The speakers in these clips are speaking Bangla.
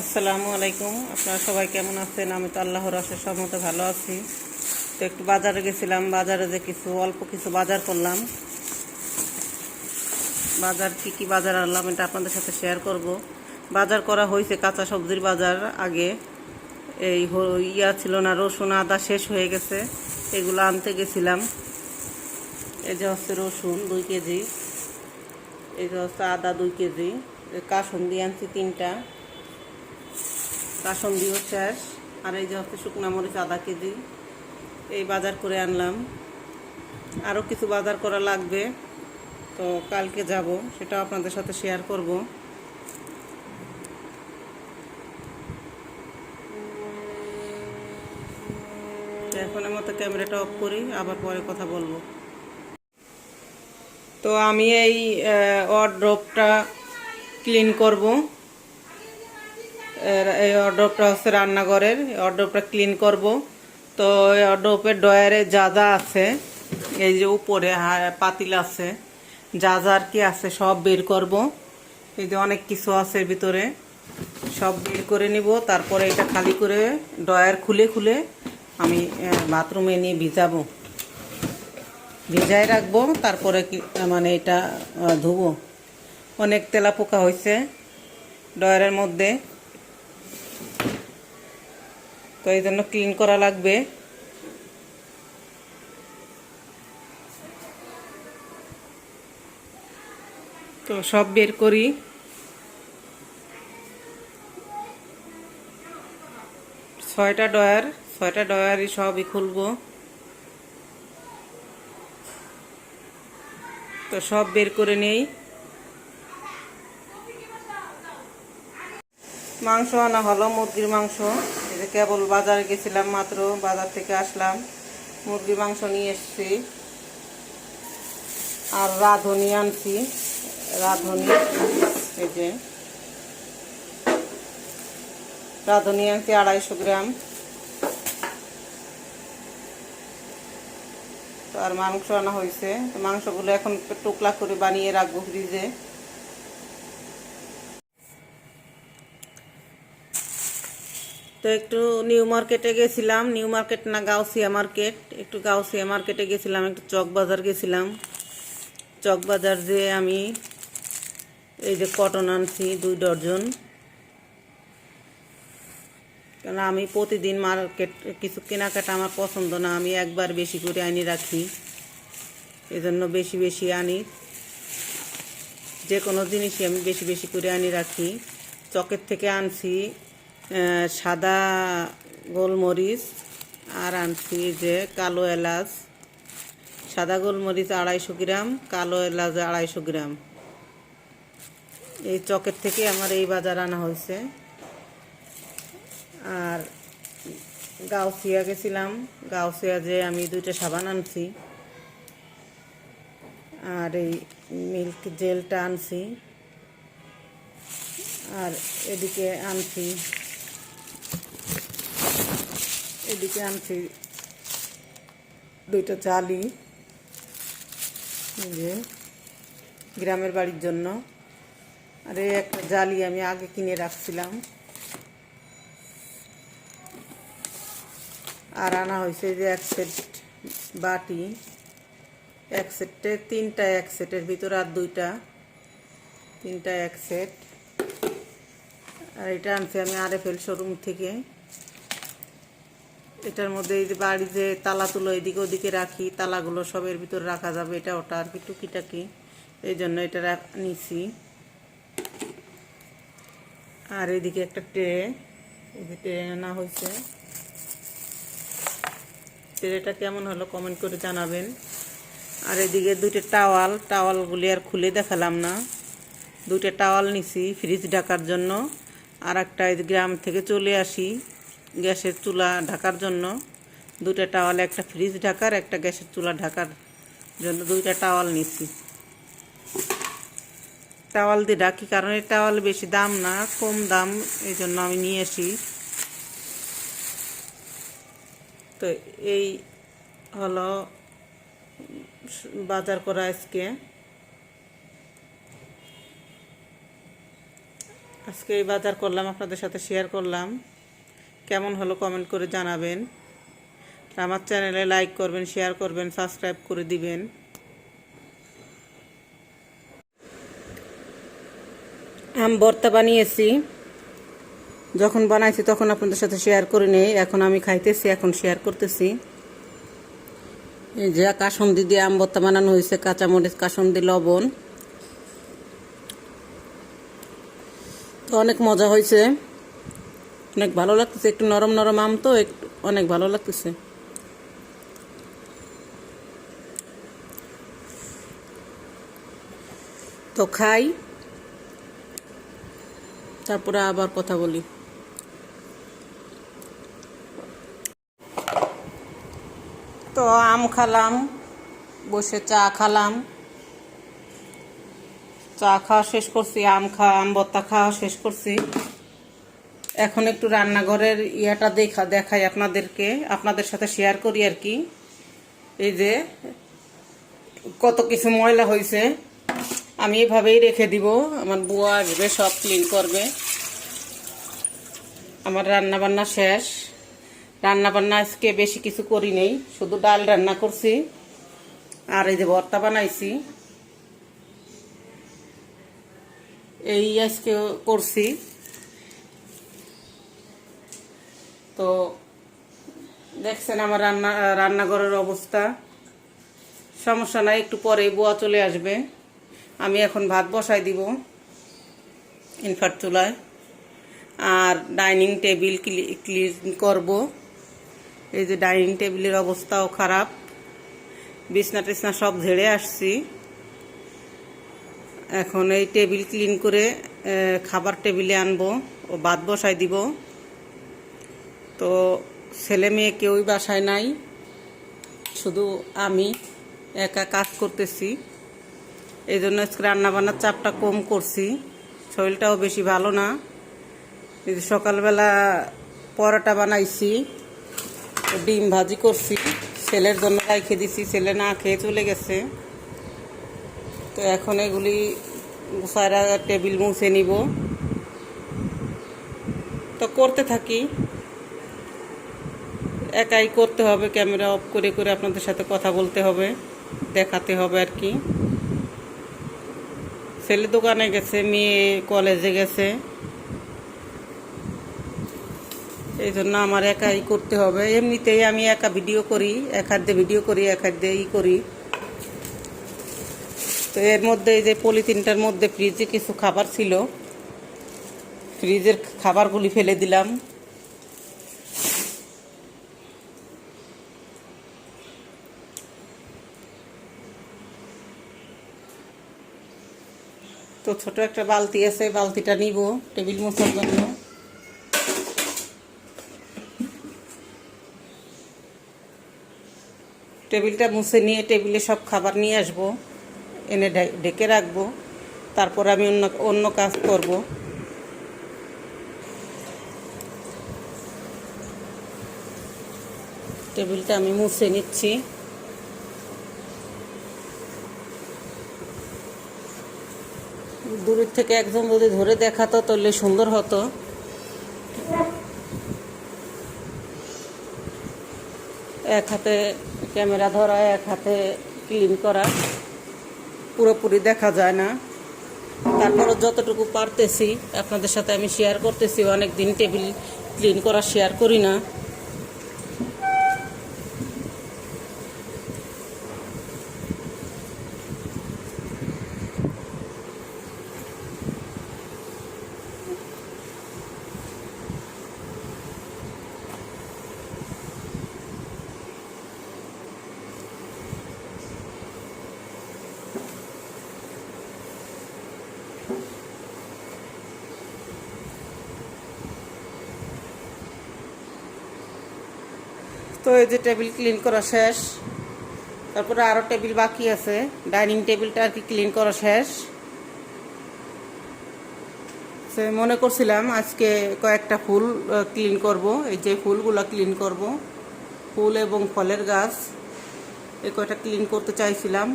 আসসালামু আলাইকুম। আপনারা সবাই কেমন আছেন? আমি তো আল্লাহর আশের সম্মতে ভালো আছি। তো একটু বাজারে গেছিলাম। বাজারে যে কিছু, অল্প কিছু বাজার করলাম। বাজার কি কি বাজার আনলাম এটা আপনাদের সাথে শেয়ার করব। বাজার করা হয়েছে কাঁচা সবজির বাজার আগে। এই ইয়া ছিল না, রসুন আদা শেষ হয়ে গেছে। এগুলো আনতে গেছিলাম। এই যে হচ্ছে রসুন দুই কেজি। এই যে হচ্ছে আদা দুই কেজি। কাসন দিয়ে আনছি তিনটা। কাসন দিয়েও শেষ আর এই যে হচ্ছে শুকনা মরিচ আধা কেজি। এই বাজার করে আনলাম। আরও কিছু বাজার করা লাগবে, তো কালকে যাব সেটা আপনাদের সাথে শেয়ার করব। এখনের মতো ক্যামেরাটা অফ করি, আবার পরে কথা বলব। তো আমি এই ওয়ার্ড্রপটা ক্লিন করব। এই অর্ডারটা হচ্ছে রান্নাঘরের, এই অর্ডারটা ক্লিন করব। তো এই অর্ডারের ডয়ারে যা যা আছে, এই যে উপরে পাতিল আছে, যা যা আর কি আছে সব বের করব। এই যে অনেক কিছু আছে ভিতরে, সব বের করে নিব। তারপরে এটা খালি করে ডয়ার খুলে খুলে আমি বাথরুমে নিয়ে ভিজাবো। ভিজায় রাখব, তারপরে মানে এটা ধুবো। অনেক তেলা পোকা হয়েছে ডয়ারের মধ্যে। তো এই জন্য ক্লিন করা লাগবে। তো সব বের করি। ছয়টা ডয়ার ছয়টা ডয়ারই সবই খুলবো। তো সব বের করে নেই। মাংস আনা হলো, মুরগির মাংস। এই যে কেবল বাজারে গেছিলাম মাত্র, বাজার থেকে আসলাম মুরগির মাংস নিয়ে এসছি। আর রাঁধুনি আনছি, রাঁধুনি, এই যে। রাঁধুনি আনছি আড়াইশো গ্রাম। আর মাংস আনা হয়েছে। মাংসগুলো এখন টুকলা করে বানিয়ে রাখব ফ্রিজে। তো একটু নিউ মার্কেটে গেছিলাম, নিউ মার্কেট না গাউসিয়া মার্কেট, একটু গাউসিয়া মার্কেটে গেছিলাম, একটু চক বাজার গেছিলাম। চক বাজার যে আমি এই যে কটন আনছি, দুই ডজন। কেন আমি প্রতিদিন মার্কেট, কিছু কেনাকাটা আমার পছন্দ না, আমি একবার বেশি করে আনি, রাখি। এজন্য বেশি বেশি আনি। যে কোনো জিনিসই আমি বেশি বেশি করে আনি, রাখি। চকের থেকে আনছি সাদা গোলমরিচ আর আনছি যে কালো এলাচ। সাদা গোলমরিচ আড়াইশো গ্রাম, কালো এলাচ আড়াইশো গ্রাম। এই চকের থেকে আমার এই বাজার আনা হয়েছে। আর গাউসিয়া গেছিলাম। গাউসিয়া যে আমি দুইটা সাবান আনছি। আর এই মিল্ক জেলটা আনছি। আর এদিকে আনছি এদিকে আনছি দুইটা চালি যে গ্রামের বাড়ির জন্য। আর এই একটা জালি আমি আগে কিনে রাখছিলাম। আর আনা হয়েছে যে এক সেট বাটি। এক সেটে তিনটা, এক সেটের ভিতরে আর দুইটা। তিনটা, এক সেট। আর এটা আনছি আমি আর এফ এল শোরুম থেকে। এটার মধ্যে এই যে বাড়ি যে তালা তুলো এদিকে ওদিকে রাখি, তালাগুলো সবের ভিতরে রাখা যাবে, এটা ওটা আর কি টুকিটাকি। এই জন্য এটা নিছি। আর এদিকে একটা ট্রে, এই ট্রে আনা হয়েছে। ট্রেটা কেমন হলো কমেন্ট করে জানাবেন। আর এদিকে দুইটা টাওয়াল, টাওয়ালগুলি আর খুলে দেখালাম না। দুইটা টাওয়াল নিছি ফ্রিজ ঢাকার জন্য। আর একটা গ্রাম থেকে চলে আসি। গ্যাসের চুলা ঢাকার জন্য। দুটা টাওয়াল একটা ফ্রিজ ঢাকার, একটা গ্যাসের চুলা ঢাকার জন্য দুইটা টাওয়াল নিছি টাওয়াল দিয়ে ঢাকি কারণ এই টাওয়াল বেশি দাম না, কম দাম, এই জন্য আমি নিয়ে আসি। তো এই হলো বাজার করা আজকে। আজকে এই বাজার করলাম, আপনাদের সাথে শেয়ার করলাম। কেমন হলো কমেন্ট করে জানাবেন। আমার চ্যানেলে লাইক করবেন শেয়ার করবেন সাবস্ক্রাইব করে দিবেন। আম ভর্তা বানিয়েছি। যখন বানাইছি তখন আপনাদের সাথে শেয়ার করে নেই, এখন আমি খাইতেছি, এখন শেয়ার করতেছি। এই যে কাসন্দি দিয়ে আম ভর্তা বানানো হয়েছে, কাঁচামরিচ, কাসন্দি, লবণ। তো অনেক মজা হয়েছে। অনেক ভালো লাগতেছে, একটু নরম নরম আম তো অনেক ভালো লাগতেছে। তো খাই। তারপরে আবার কথা বলি। তো আম খালাম, বসে চা খালাম। চা খাওয়া শেষ করছি, আম খাওয়া আম ভর্তা খাওয়া শেষ করছি। এখন একটু রান্নাঘরের ইয়েটা দেখা, দেখাই আপনাদেরকে। আপনাদের সাথে শেয়ার করি আর কি। এই যে, কত কিছু ময়লা হয়েছে। আমি এভাবেই রেখে দিব। আমার বুয়া আসবে, সব ক্লিন করবে। আমার রান্না বান্না শেষ। রান্না বান্না আজকে বেশি কিছু করি নেই, শুধু ডাল রান্না করছি। আর এই যে ভর্তা বানাইছি। এই আজকে করছি। তো দেখছেন আমার রান্না, রান্নাঘরের অবস্থা। সমস্যা নাই, একটু পরে বুয়া চলে আসবে। আমি এখন ভাত বসাই দিব ইনফার চুলায়। আর ডাইনিং টেবিল ক্লিন করব। এই যে ডাইনিং টেবিলের অবস্থাও খারাপ। বিছনা টিছনা সব ঝেড়ে আসছি। এখন এই টেবিল ক্লিন করে খাবার টেবিলে আনব, ও ভাত বসাই দিব। তো ছেলে মেয়ে কেউই বাসায় নাই, শুধু আমি একা কাজ করতেছি। এই জন্য আজকে রান্নাবান্নার চাপটা কম করছি, শরীরটাও বেশি ভালো না। সকালবেলা পরোটা বানাইছি, ডিম ভাজি করছি, ছেলের জন্য রাইখে দিছি, ছেলে না খেয়ে চলে গেছে। তো এখন এগুলি সারা টেবিল মুছে নিব। তো করতে থাকি। একাই করতে হবে, ক্যামেরা অফ করে করে আপনাদের সাথে কথা বলতে হবে, দেখাতে হবে আর কি। ছেলে দোকানে গেছে, মেয়ে কলেজে গেছে। এই জন্য আমার একাই করতে হবে। এমনিতেই আমি একা ভিডিও করি, এক হাত ভিডিও করি, এক হাত ই করি। তো এর মধ্যে এই যে পলিথিনটার মধ্যে ফ্রিজে কিছু খাবার ছিল ফ্রিজের খাবারগুলি ফেলে দিলাম। তো ছোট একটা বালতি আছে, বালতিটা নিব, টেবিল মোছার জন্য। টেবিলটা মুছে নিয়ে টেবিলে সব খাবার নিয়ে আসব, এনে ঢেকে রাখব, তারপর আমি অন্য অন্য কাজ করব। টেবিলটা আমি মুছে নিচ্ছি। দূরের থেকে একজন যদি ধরে দেখাতো, তাহলে সুন্দর হতো। এক হাতে ক্যামেরা ধরা, এক হাতে ক্লিন করা। পুরোপুরি দেখা যায় না। তারপরও যতটুকু পারতেছি, আপনাদের সাথে আমি শেয়ার করতেছি অনেক দিন টেবিল ক্লিন করা শেয়ার করি না। তো এই যে টেবিল ক্লিন করা শেষ। তারপরে আরও টেবিল বাকি আছে। ডাইনিং টেবিলটা আর কি ক্লিন করা শেষ। মনে করছিলাম আজকে কয়েকটা ফুল ক্লিন করব। এই যে ফুলগুলো ক্লিন করব। ফুল এবং ফলের গাছ। এই কয়টা ক্লিন করতে চাইছিলাম।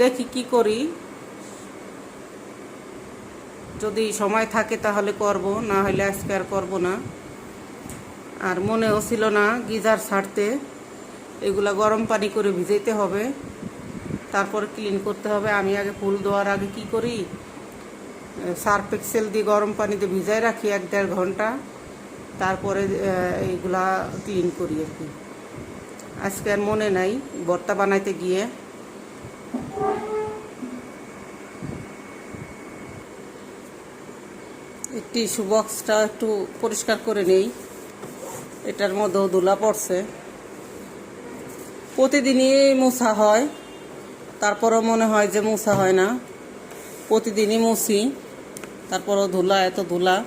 দেখি কি করি। যদি সময় থাকে তাহলে করব, না হলে আজকে আর করব না। আর মনেও ছিল না গিজার ছাড়তে। এগুলা গরম পানি করে ভিজাইতে হবে। তারপরে ক্লিন করতে হবে। আমি আগে ফুল দেওয়ার আগে কি করি? সার্ফ এক্সেল দিয়ে গরম পানিতে ভিজাই রাখি এক দেড় ঘণ্টা। তারপরে এইগুলা ক্লিন করি আর কি। আজকে আর মনে নাই, ভর্তা বানাইতে গিয়ে। টিস্যু বক্সটা একটু পরিষ্কার করে নেই। এটার মধ্যেও ধুলা পড়ছে। প্রতিদিনই মোছা হয়, তারপরও মনে হয় যে মোছা হয় না। প্রতিদিনই মুছি, তারপরও ধুলা, এত ধুলা।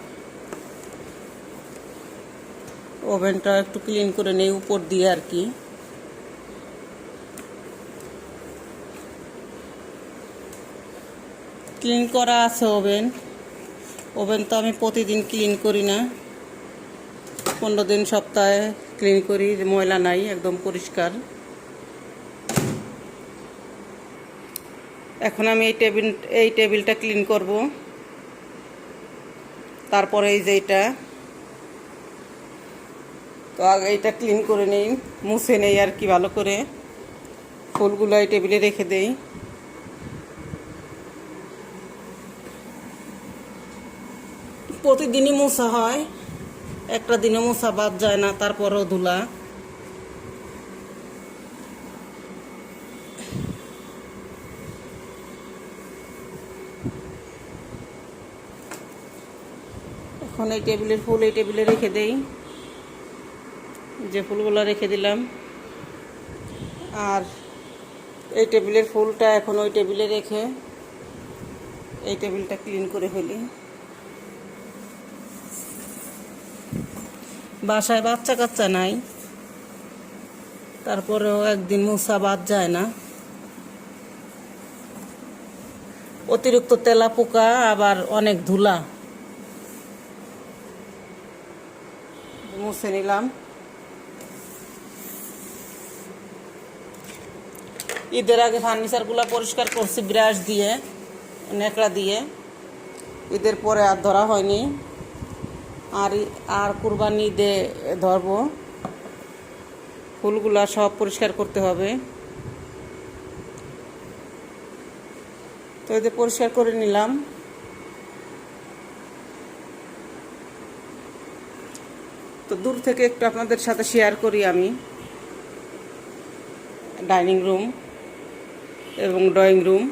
ওভেনটা একটু ক্লিন করে নেই, উপর দিয়ে আর কি। ক্লিন করা আছে ওভেন। ওভেন তো আমি প্রতিদিন ক্লিন করি না। পনেরো দিন সপ্তাহে ক্লিন করি, ময়লা নাই, একদম পরিষ্কার। এখন আমি এই টেবিল এই টেবিলটা ক্লিন করব। তারপরে এই যে এটা। তো আগে এটা ক্লিন করে নেই, মুছে নেই আর কি ভালো করে। ফুলগুলো এই টেবিলে রেখে দেই। প্রতিদিনই মোছা হয়। একটা দিনে মোছা বাদ যায় না, তারপরেও ধুলা। এখন এই টেবিলের ফুল এই টেবিলে রেখে দেই। যে ফুলগুলো রেখে দিলাম। আর এই টেবিলের ফুলটা এখন ওই টেবিলে রেখে এই টেবিলটা ক্লিন করে ফেলি। বাসায় বাচ্চা কাচ্চা নাই। তারপরেও একদিন মুসা বাদ যায় না। অতিরিক্ত তেলা পোকা আবার অনেক ধুলা। মুছে নিলাম। ঈদের আগে ফার্নিচারগুলো পরিষ্কার করছি, ব্রাশ দিয়ে নেকড়া দিয়ে। ঈদের পরে আর ধরা হয়নি। আর আর কুরবানি ঈদে ধরবো। ফুলগুলা সব পরিষ্কার করতে হবে। তো এদের পরিষ্কার করে নিলাম। তো দূর থেকে একটু আপনাদের সাথে শেয়ার করি আমি। ডাইনিং রুম এবং ড্রয়িং রুম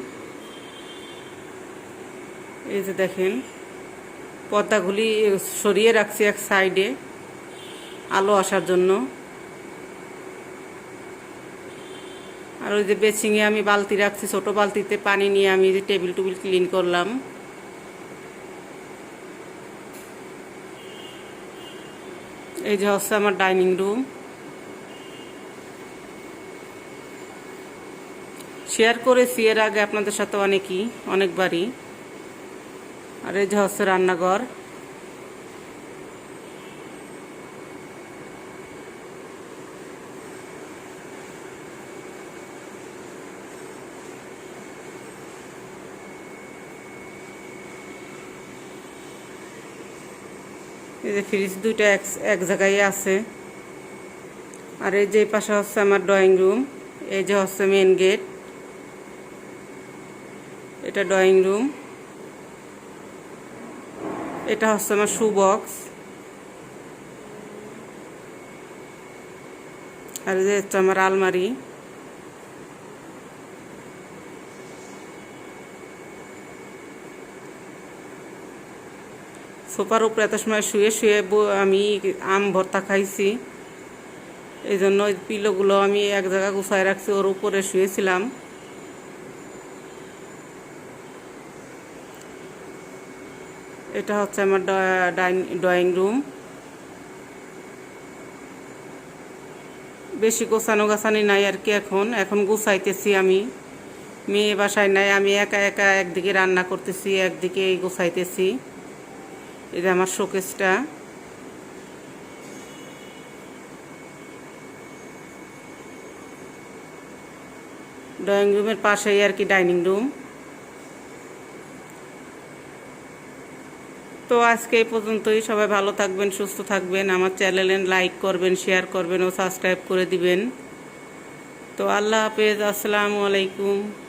এই যে দেখেন। পর্দাগুলি সরিয়ে রাখছি এক সাইডে আলো আসার জন্য। আর ওই যে বেচিংয়ে আমি বালতি রাখছি, ছোট বালতিতে পানি নিয়ে আমি যে টেবিল টুবিল ক্লিন করলাম। এই যে হচ্ছে আমার ডাইনিং রুম। শেয়ার করেছি এর আগে আপনাদের সাথে অনেকই, অনেকবারই। আর এই যে হচ্ছে রান্নাঘর। এই যে ফ্রিজ দুইটা এক এক জায়গায় আছে। আর এই যে পাশে হচ্ছে আমার ড্রয়িং রুম এই যে হচ্ছে মেন গেট এটা ড্রয়িং রুম এটা হচ্ছে আমার শু বক্স আর যে হচ্ছে আমার আলমারি। সোফার উপরে এত সময় শুয়ে শুয়ে আমি আম ভর্তা খাইছি। এই জন্য পিলোগুলো আমি এক জায়গায় গুছায় রাখছি, ওর উপরে শুয়েছিলাম। এটা হচ্ছে আমার ড্রয়িং রুম। বেশি গোছানো গাছানি নাই আর কি এখন। এখন গুছাইতেছি আমি। মেয়ে বাসায় নাই, আমি একা একা একদিকে রান্না করতেছি একদিকে গোছাইতেছি। যে আমার শোকেসটা। ড্রয়িং রুমের পাশেই আর কি ডাইনিং রুম। তো আজকে এই পর্যন্তই। সবাই ভালো থাকবেন, সুস্থ থাকবেন। আমার চ্যানেলে লাইক করবেন শেয়ার করবেন ও সাবস্ক্রাইব করে দিবেন। তো আল্লাহ হাফেজ, আসসালামু আলাইকুম।